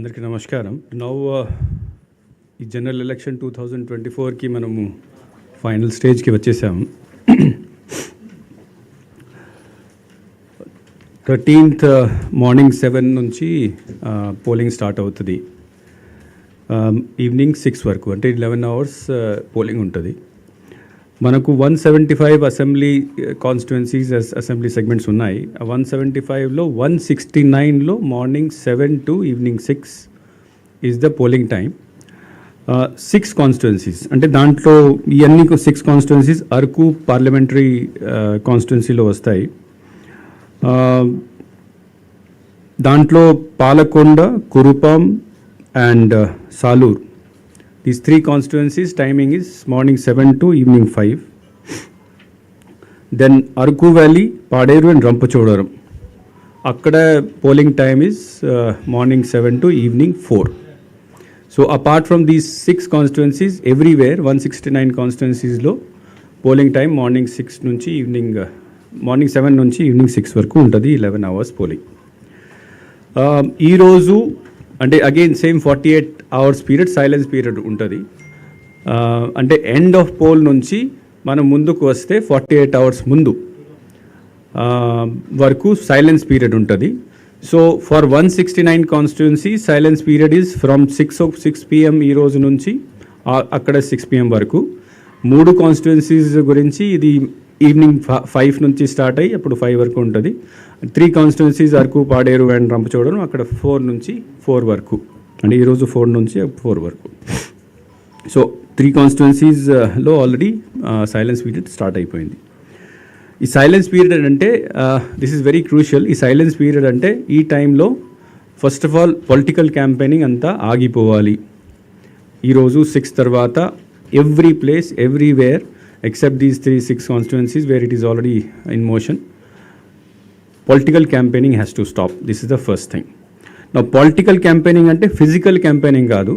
అందరికీ నమస్కారం. Now uh, ఈ general election two thousand twenty ఫోర్కి మనము ఫైనల్ స్టేజ్కి వచ్చేసాము థర్టీన్త్ మార్నింగ్ సెవెన్ నుంచి పోలింగ్ స్టార్ట్ అవుతుంది. ఈవినింగ్ సిక్స్ వరకు అంటే లెవెన్ అవర్స్ పోలింగ్ ఉంటుంది. మనకు one seventy five assembly constituencies assembly segments ఉన్నాయి. వన్ సెవెంటీ ఫైవ్లో వన్ సిక్స్టీ నైన్లో morning seven to evening six is the polling time six constituencies అంటే దాంట్లో ఇవన్నీ సిక్స్ కాన్స్టిట్యున్సీస్ అరకు పార్లమెంటరీ కాన్స్టిట్యున్సీలో uh, వస్తాయి. Uh, దాంట్లో Palakonda Kurupam and uh, Salur. These three constituencies timing is morning seven to evening five then Araku valley Paderu and Rampachodavaram అక్కడ polling time is morning seven to evening four so apart from these six constituencies everywhere one sixty nine కాన్స్టిట్యున్సీస్లో polling time morning six నుంచి evening morning seven నుంచి evening six వరకు ఉంటుంది eleven hours polling ఈరోజు అంటే again same forty eight hours period silence period ఉంటుంది. అంటే end of poll నుంచి మనం ముందుకు వస్తే ఫార్టీ ఎయిట్ అవర్స్ ముందు వరకు సైలెన్స్ పీరియడ్ ఉంటుంది. So for one sixty nine constituency silence period is from six o six PM ఈ రోజు నుంచి అక్కడ సిక్స్ పిఎం వరకు. మూడు కాన్స్టిట్యున్సీస్ గురించి ఇది ఈవినింగ్ ఫైవ్ నుంచి స్టార్ట్ అయ్యి అప్పుడు ఫైవ్ వరకు ఉంటుంది. Three constituencies Araku Paderu and రంపచోడను అక్కడ ఫోర్ నుంచి ఫోర్ వరకు. అంటే ఈరోజు ఫోర్ నుంచి ఫోర్ వరకు. సో త్రీ కాన్స్టిట్యున్సీస్లో ఆల్రెడీ సైలెన్స్ పీరియడ్ స్టార్ట్ అయిపోయింది. ఈ సైలెన్స్ పీరియడ్ అంటే దిస్ ఇస్ వెరీ క్రూషియల్ ఈ సైలెన్స్ పీరియడ్ అంటే ఈ టైంలో first of all political campaigning అంతా ఆగిపోవాలి. ఈరోజు సిక్స్ తర్వాత every place everywhere except these three six constituencies where it is already in motion political campaigning has to stop this is the first thing నా political campaigning అంటే physical campaigning కాదు.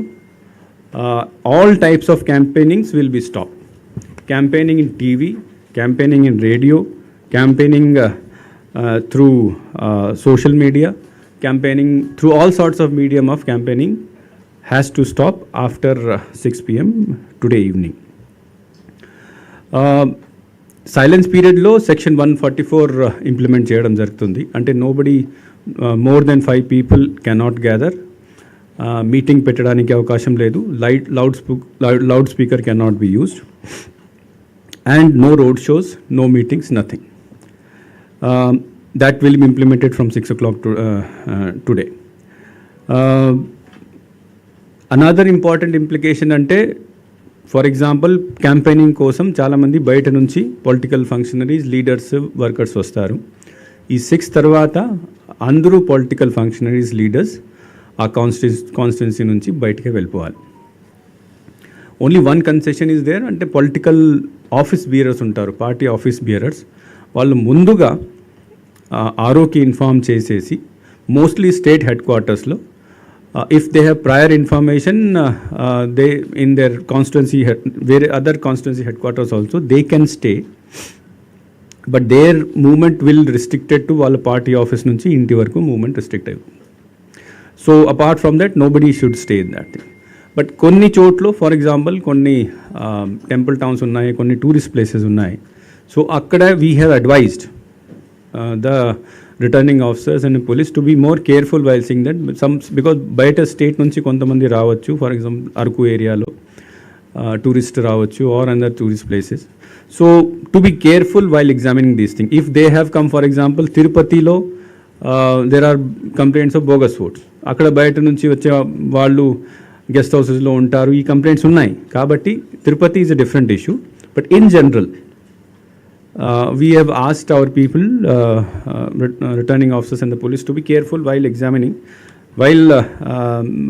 All types of campaignings will be stop campaigning in TV campaigning in radio campaigning through social media campaigning through all sorts of medium of campaigning has to stop after six PM today evening silence పీరియడ్లో section one forty four implement చేయడం జరుగుతుంది. అంటే nobody more than five people cannot gather meeting పెట్టడానికి అవకాశం లేదు. Light loud speak loud speaker cannot be used and no road shows no meetings nothing Um, that will be implemented from 6 o'clock to, uh, uh, today. Uh, అంటే for example campaigning కోసం చాలామంది బయట నుంచి political functionaries leaders workers వస్తారు. ఈ six తర్వాత అందరూ political functionaries leaders ఆ కాన్స్టిట్యూ కాన్స్టిట్యున్సీ నుంచి బయటకే వెళ్ళిపోవాలి. Only one concession is there అంటే పొలిటికల్ ఆఫీస్ బియరర్స్ ఉంటారు పార్టీ ఆఫీస్ బియరర్స్ వాళ్ళు ముందుగా ఆరోకి ఇన్ఫార్మ్ చేసేసి మోస్ట్లీ స్టేట్ హెడ్ క్వార్టర్స్లో if they have prior information they in their constituency వేరే other constituency headquarters also they can stay but their movement will restricted to వాళ్ళ party office నుంచి ఇంటి వరకు మూమెంట్ రిస్ట్రిక్ట్ అవుతుంది so apart from that nobody should stay in that thing but కొన్ని చోట్ల for example కొన్ని temple towns ఉన్నాయి కొన్ని టూరిస్ట్ ప్లేసెస్ ఉన్నాయి. సో అక్కడ we have advised the returning officers and police to be more careful while sing that some because బయట state నుంచి కొంతమంది రావచ్చు ఫర్ ఎగ్జాంపుల్ అరకు ఏరియాలో టూరిస్ట్ రావచ్చు or other tourist places so to be careful while examining these thing if they have come for example తిరుపతిలో there are complaints of bogus foods అక్కడ బయట నుంచి వచ్చే వాళ్ళు గెస్ట్ హౌసెస్లో ఉంటారు ఈ కంప్లైంట్స్ ఉన్నాయి. కాబట్టి Tirupati is a different issue but in general we have asked our people returning officers and the police to be careful while examining while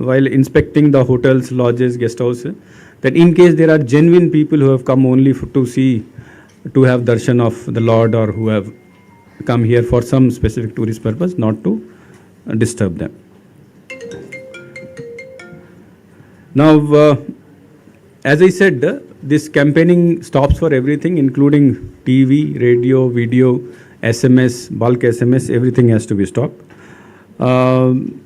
while inspecting the hotels lodges guest house that in case there are genuine people who have come only for, to see, to have darshan of the Lord or who have come here for some specific tourist purpose, not to uh, disturb them. Now, uh, as I said, uh, this campaigning stops for everything, including TV, radio, video, SMS, bulk SMS, everything has to be stopped. Um,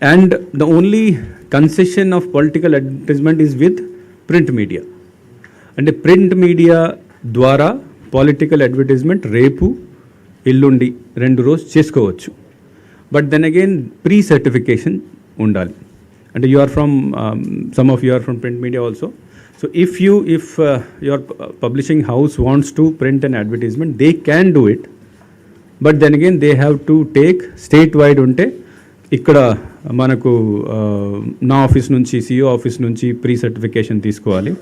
and the only concession of political advertisement is with print media. అంటే print media ద్వారా political advertisement రేపు ఎల్లుండి రెండు రోజు చేసుకోవచ్చు. But then again pre certification ఉండాలి. అంటే you are from some of you are from print media also so if you if your publishing house wants to print and advertisement they can do it but then again they have to take state wide ఉంటే ఇక్కడ మనకు నా office నుంచి CEO office నుంచి pre certification తీసుకోవాలి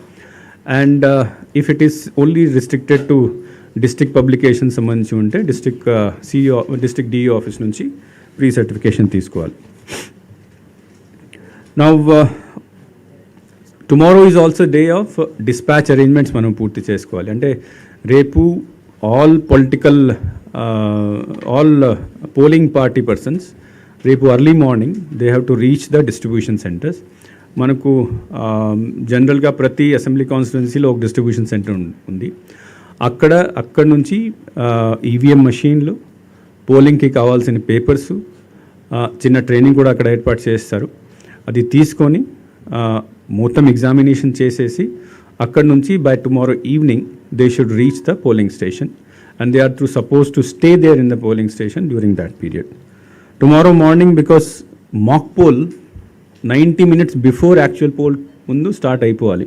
and if it is only restricted to district publication సంబంధించి ఉంటే district CEO district DE office నుంచి ప్రీ సర్టిఫికేషన్ తీసుకోవాలి now tomorrow is also day of dispatch arrangements మనం పూర్తి చేసుకోవాలి. అంటే రేపు all political all polling party persons రేపు early morning they have to reach the distribution centres మనకు జనరల్గా ప్రతి అసెంబ్లీ కాన్స్టిట్యున్సీలో ఒక డిస్ట్రిబ్యూషన్ సెంటర్ ఉంది. అక్కడ అక్కడ నుంచి ఈవీఎం మషీన్లు పోలింగ్కి కావాల్సిన పేపర్సు చిన్న ట్రైనింగ్ కూడా అక్కడ ఏర్పాటు చేస్తారు. అది తీసుకొని మొత్తం ఎగ్జామినేషన్ చేసేసి అక్కడ నుంచి by tomorrow evening they should reach the polling station and they are to suppose to stay there in the polling station during that period tomorrow morning because mock poll ninety minutes before actual poll ముందు start అయిపోవాలి.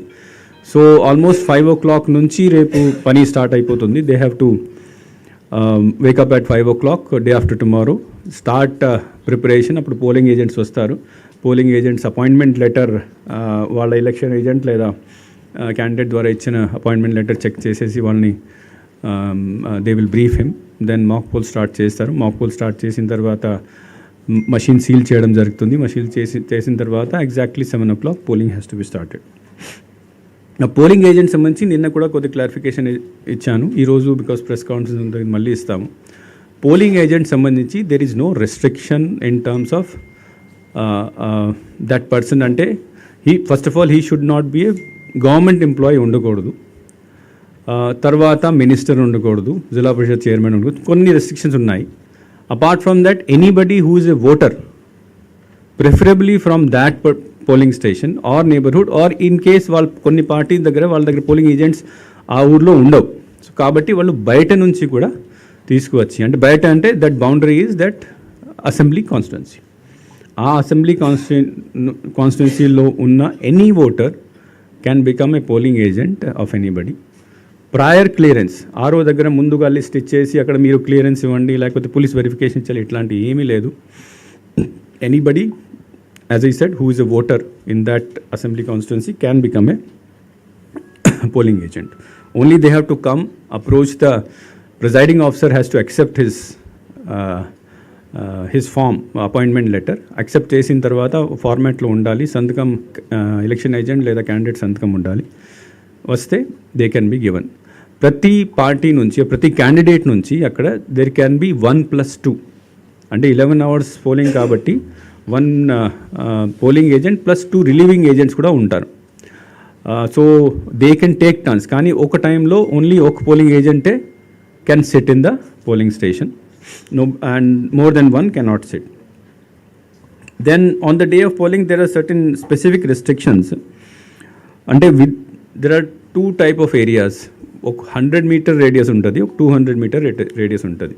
So almost five o'clock నుంచి రేపు పని start అయిపోతుంది. They have to wake up at five o'clock day after tomorrow start preparation అప్పుడు polling agents వస్తారు. Polling agents appointment letter వాళ్ళ election agent లేదా క్యాండిడేట్ ద్వారా ఇచ్చిన అపాయింట్మెంట్ లెటర్ చెక్ చేసేసి వాళ్ళని they will brief him then mock poll start చేస్తారు. Mock poll start చేసిన తర్వాత మషిన్ సీల్ చేయడం జరుగుతుంది. మషిన్ చేసి చేసిన తర్వాత exactly seven o'clock polling has to be started నా పోలింగ్ ఏజెంట్ సంబంధించి నిన్న కూడా కొద్ది క్లారిఫికేషన్ ఇచ్చాను. ఈరోజు బికాస్ ప్రెస్ కాన్ఫరెన్స్ ఉంటుంది మళ్ళీ ఇస్తాము. పోలింగ్ ఏజెంట్ సంబంధించి there is no restriction in terms of that person అంటే he first of all he should not be a government employee ఉండకూడదు. తర్వాత మినిస్టర్ ఉండకూడదు జిల్లా పరిషత్ చైర్మన్ ఉండకూడదు. కొన్ని రెస్ట్రిక్షన్స్ ఉన్నాయి. Apart from that anybody who is a voter preferably from that polling station or neighbourhood or in case వాళ్ళ కొన్ని party దగ్గర వాళ్ళ దగ్గర పోలింగ్ ఏజెంట్స్ ఆ ఊర్లో ఉండవు. సో కాబట్టి వాళ్ళు బయట నుంచి కూడా తీసుకువచ్చి అంటే బయట అంటే that boundary is that assembly constituency ఆ అసెంబ్లీ కాన్స్టిట్యూ కాన్స్టిట్యున్సీలో ఉన్న any voter can become a polling agent of anybody prior clearance RO దగ్గర ముందుగా లిస్ట్ ఇచ్చేసి అక్కడ మీరు క్లియరెన్స్ ఇవ్వండి లేకపోతే పోలీస్ వెరిఫికేషన్ ఇచ్చాలి ఇట్లాంటివి ఏమీ లేదు. Anybody as I said who is a voter in that assembly constituency can become a polling agent only they have to come approach the presiding officer has to accept his his form appointment letter accept చేసిన తర్వాత ఫార్మాట్లో ఉండాలి సంతకం election agent లేదా candidate సంతకం ఉండాలి. వస్తే they can be given ప్రతి పార్టీ నుంచి ప్రతి క్యాండిడేట్ నుంచి అక్కడ there can be one plus two అంటే ఇలెవెన్ అవర్స్ పోలింగ్ కాబట్టి one polling agent plus two relieving agents కూడా ఉంటారు. So they can take turns కానీ ఒక టైంలో ఓన్లీ ఒక polling ఏజెంటే can sit in the polling station no and more than one cannot sit then on the day of polling there are certain specific restrictions అంటే with there are two type of areas ఒక hundred metre radius ఉంటుంది ఒక two hundred metre radius ఉంటుంది.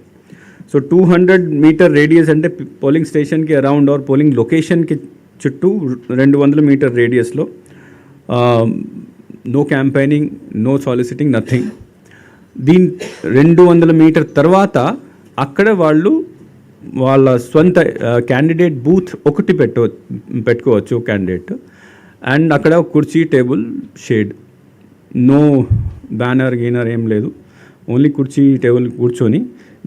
So two hundred metre radius అంటే polling స్టేషన్కి around or polling లొకేషన్కి చుట్టూ రెండు వందల metre రేడియస్లో no campaigning no soliciting nothing. దీని రెండు వందల మీటర్ తర్వాత అక్కడ వాళ్ళు వాళ్ళ సొంత క్యాండిడేట్ బూత్ ఒకటి పెట్ట పెట్టుకోవచ్చు క్యాండిడేట్. అండ్ అక్కడ కుర్చీ టేబుల్ షేడ్. నో బ్యానర్ గీనర్ ఏం లేదు. ఓన్లీ కుర్చీ టేబుల్ కూర్చొని.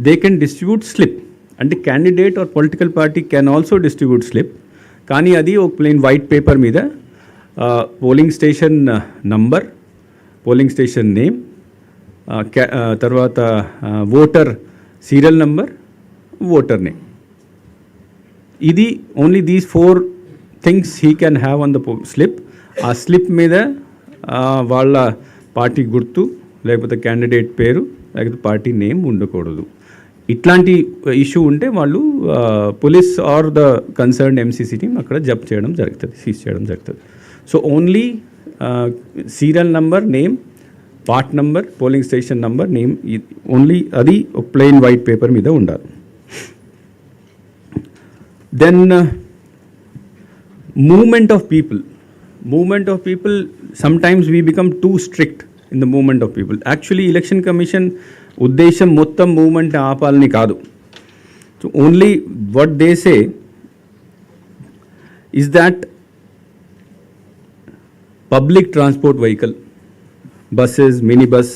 దే కెన్ డిస్ట్రిబ్యూట్ స్లిప్ అంటే candidate or political party can also distribute slip కానీ అది ఒక ప్లెయిన్ వైట్ పేపర్ మీద polling station number polling station name తర్వాత voter serial number voter name ఇది only these four things he can have on the slip ఆ slip మీద వాళ్ళ party గుర్తు లేకపోతే క్యాండిడేట్ పేరు లేకపోతే పార్టీ నేమ్ ఉండకూడదు. ఇట్లాంటి ఇష్యూ ఉంటే వాళ్ళు police or the concern MCC team అక్కడ జప్ చేయడం జరుగుతుంది సీజ్ చేయడం జరుగుతుంది. So only serial number name part number polling station number name only అది ప్లెయిన్ వైట్ పేపర్ మీద ఉండాలి. Then movement of people movement of people sometimes we become too strict in the movement of people actually election commission ఉద్దేశం మొత్తం moment ఆపాలని కాదు so only what they say is that public transport vehicle buses, minibus,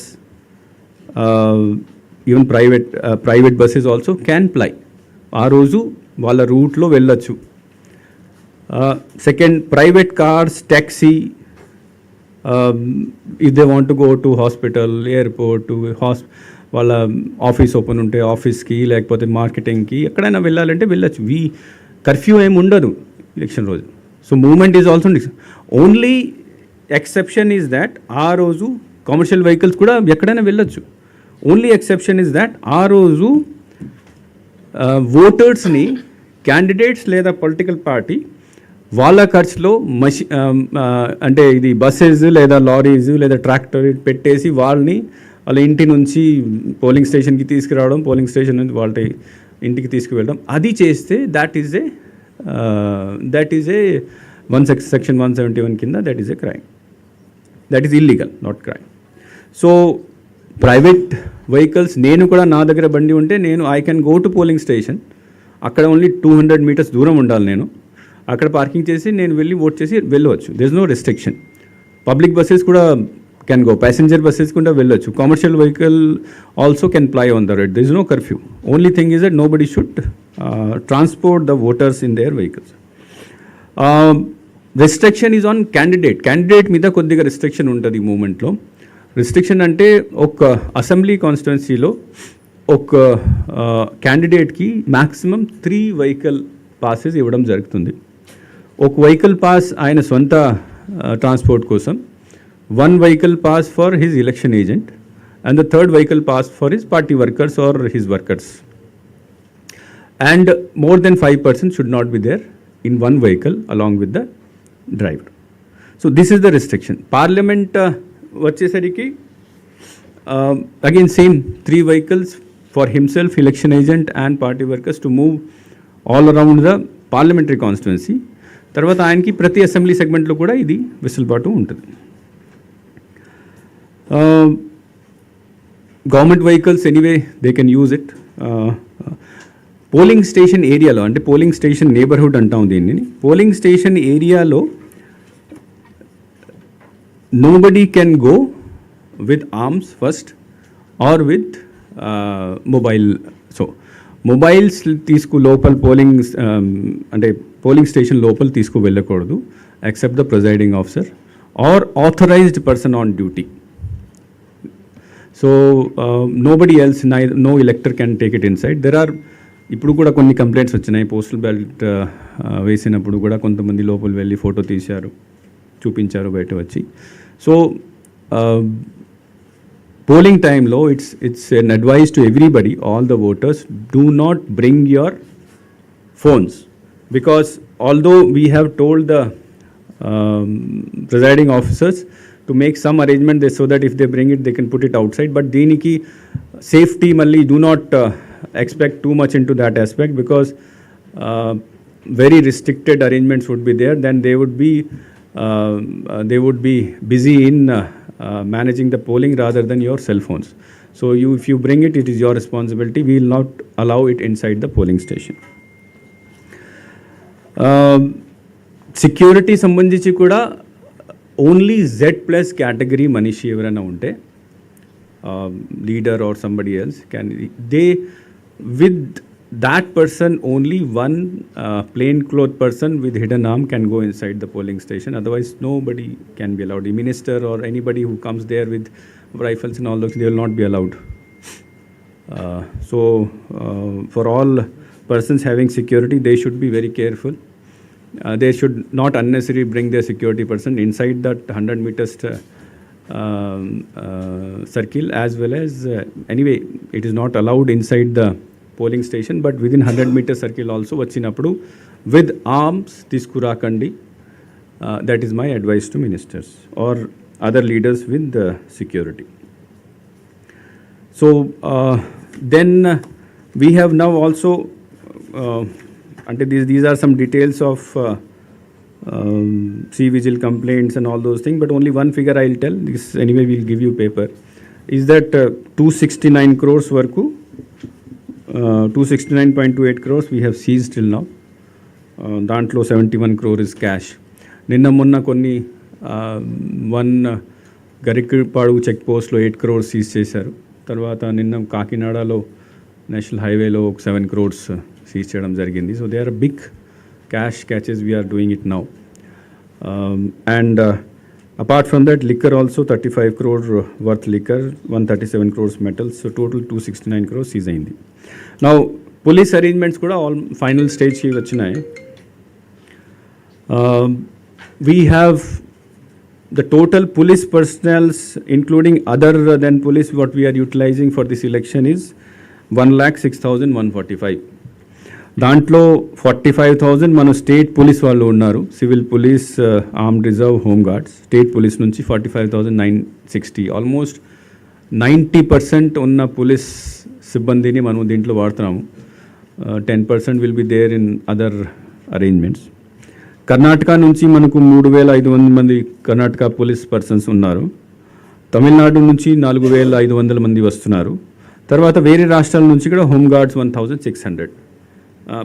uh, even private private buses also can ply ఆ రోజు వాళ్ళ రూట్లో వెళ్ళొచ్చు. Second private cars taxi if they want go to hospital airport has వాళ్ళ office open ఉంటే ఆఫీస్కి లేకపోతే మార్కెటింగ్కి ఎక్కడైనా వెళ్ళాలంటే వెళ్ళొచ్చు. వీ కర్ఫ్యూ ఏమి ఉండదు ఎలక్షన్ రోజు. So moment is also only exception is that ఆ రోజు కమర్షియల్ వెహికల్స్ కూడా ఎక్కడైనా వెళ్ళొచ్చు. ఓన్లీ ఎక్సెప్షన్ ఇస్ దాట్ ఆ రోజు uh, ఓటర్స్ని క్యాండిడేట్స్ లేదా పొలిటికల్ పార్టీ వాళ్ళ ఖర్చులో మషి అంటే ఇది బస్సెస్ లేదా లారీస్ లేదా ట్రాక్టర్ పెట్టేసి వాళ్ళని వాళ్ళ ఇంటి నుంచి పోలింగ్ స్టేషన్కి తీసుకురావడం పోలింగ్ స్టేషన్ నుంచి వాళ్ళ ఇంటికి తీసుకువెళ్ళడం. అది చేస్తే that is a that is a one sec section one seventy one కింద that is a crime that is illegal not crime so private vehicles నేను కూడా నా దగ్గర బండి ఉంటే నేను I can go to polling station అక్కడ ఓన్లీ టూ హండ్రెడ్ మీటర్స్ దూరం ఉండాలి నేను. అక్కడ పార్కింగ్ చేసి నేను వెళ్ళి ఓట్ చేసి వెళ్ళవచ్చు. This no restriction public buses కూడా కెన్ గో ప్యాసింజర్ బస్సెస్ కూడా వెళ్ళొచ్చు. Commercial vehicle also can ply on the road this no curfew only thing is that nobody should transport the voters in their vehicles restriction is on candidate candidate మీద కొద్దిగా restriction ఉంటుంది ఈ మూమెంట్లో restriction అంటే ఒక assembly కాన్స్టిట్యున్సీలో ఒక క్యాండిడేట్కి మ్యాక్సిమం త్రీ వెహికల్ పాసెస్ ఇవ్వడం జరుగుతుంది. ఒక వెహికల్ పాస్ ఆయన సొంత ట్రాన్స్పోర్ట్ కోసం one vehicle pass for his election agent and the third vehicle pass for his party workers or his workers and more than 5% should not be there in one vehicle along with the driver. So this is the restriction. Parliament uh, వచ్చేసరికి again same three vehicles for himself election agent and party workers to move all around the parliamentary constituency తర్వాత ఆయనకి ప్రతి assembly సెగ్మెంట్లో కూడా ఇది వెసులుబాటు ఉంటుంది. Government vehicles anyway they can use it. Polling station ఏరియాలో అంటే పోలింగ్ స్టేషన్ నేబర్హుడ్ అంటాం దీనిని. పోలింగ్ స్టేషన్ ఏరియాలో nobody can go with arms first or with mobile so mobiles తీసుకు లోపల పోలింగ్ అంటే పోలింగ్ స్టేషన్ లోపల తీసుకు వెళ్ళకూడదు except the presiding officer or authorised person on duty so nobody else నై no elector can take it inside there are ఇప్పుడు కూడా కొన్ని కంప్లైంట్స్ వచ్చినాయి. పోస్టల్ బ్యాలెట్ uh, uh, వేసినప్పుడు కూడా కొంతమంది లోపల వెళ్ళి ఫోటో తీశారు చూపించారు బయట వచ్చి. సో పోలింగ్ టైంలో it's it's an advice to everybody all the voters do not bring your phones because although we have told the um, presiding officers to make some arrangement so that if they bring it they can put it outside. But deeniki safety mali do not uh, expect too much into that aspect because uh, very restricted arrangements would be there. Then they would be um, uh, they would be busy in uh, uh, managing the polling rather than your cell phones. So you if you bring it it is your responsibility. We will not allow it inside the polling station. Security సంబంధించి కూడా only Z plus category మనిషి ఎవరైనా ఉంటే leader or somebody else can they with that person only one plain cloth person with hidden arm can go inside the polling station otherwise nobody can be allowed ఈ minister or anybody who comes there with rifles and all those they will not be allowed Uh, so, uh, for all persons having security, they should be very careful. Uh, they should not unnecessarily bring their security person inside that 100 meters uh, um, uh, circle as well as uh, anyway it is not allowed inside the polling station but within hundred metre circle also వచ్చినప్పుడు with arms తీసుకురాకండి that is my advice to ministers or other leaders with security So uh, then uh, we have now also, అంటే these these are some details of C vigil complaints and all those thing but only one figure I will tell this anyway will give you paper is that two sixty nine crores వరకు two sixty nine point two eight crores we have seize till now దాంట్లో seventy one crore is cash నిన్న మొన్న కొన్ని one Garikapadu check పోస్ట్లో eight crores seize చేశారు తర్వాత నిన్న కాకినాడలో నేషనల్ హైవేలో ఒక సెవెన్ క్రోర్స్ సీజ్ చేయడం జరిగింది so they are big cash catches we're doing it now and apart from that liquor also thirty five crore worth liquor one thirty seven crores metals total two sixty nine crore seize అయింది నా police arrangements కూడా all final స్టేజ్కి వచ్చినాయి we have the total police personnel, including other than police, what we are utilizing for this election is 1,6,145. దాంట్లో forty five thousand మన state police వాళ్ళు ఉన్నారు. Civil police uh, armed reserve home guards. State police నుంచి forty five thousand nine sixty. Almost ninety percent ఉన్న police సిబ్బందిని మనం దీంట్లో వాడుతున్నాము. Uh, ten percent will be there in other arrangements Karnataka నుంచి మనకు మూడు వేల ఐదు వందల మంది కర్ణాటక పోలీస్ పర్సన్స్ ఉన్నారు. తమిళనాడు నుంచి నాలుగు వేల ఐదు వందల మంది వస్తున్నారు. తర్వాత వేరే రాష్ట్రాల నుంచి కూడా home guards one thousand six hundred.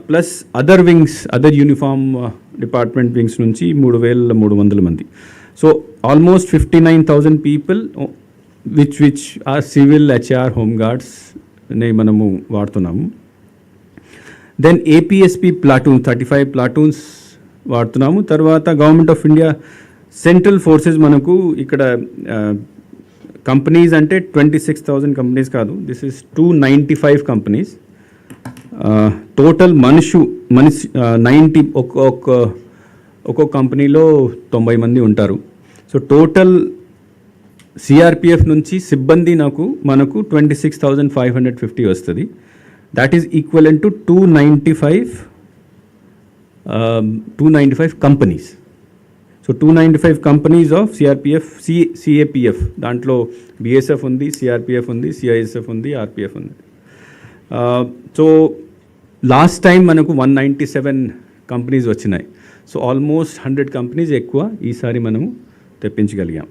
Plus other wings other uniform department wings నుంచి మూడు వేల మూడు వందల మంది. So almost fifty nine thousand people which which are civil HR home మనము వాడుతున్నాము. Then APSP platoon thirty five platoons వాడుతున్నాము. తర్వాత government of India central forces మనకు ఇక్కడ కంపెనీస్ అంటే ట్వంటీ సిక్స్ థౌజండ్ కంపెనీస్ కాదు. This is two ninety five companies total మనుషు మనిషి నైంటీ ఒక్కొక్క ఒక్కొక్క కంపెనీలో తొంభై మంది ఉంటారు. సో టోటల్ సిఆర్పిఎఫ్ నుంచి సిబ్బంది నాకు మనకు twenty six thousand five hundred fifty వస్తుంది. That is equal to two ninety five two ninety five companies so two ninety five companies of CRPF C CAPF దాంట్లో బిఎస్ఎఫ్ ఉంది సిఆర్పిఎఫ్ ఉంది CISF ఉంది RPF ఉంది. సో లాస్ట్ టైం మనకు one ninety seven companies వచ్చినాయి. So almost hundred companies ఎక్కువ ఈసారి మనము తెప్పించగలిగాం.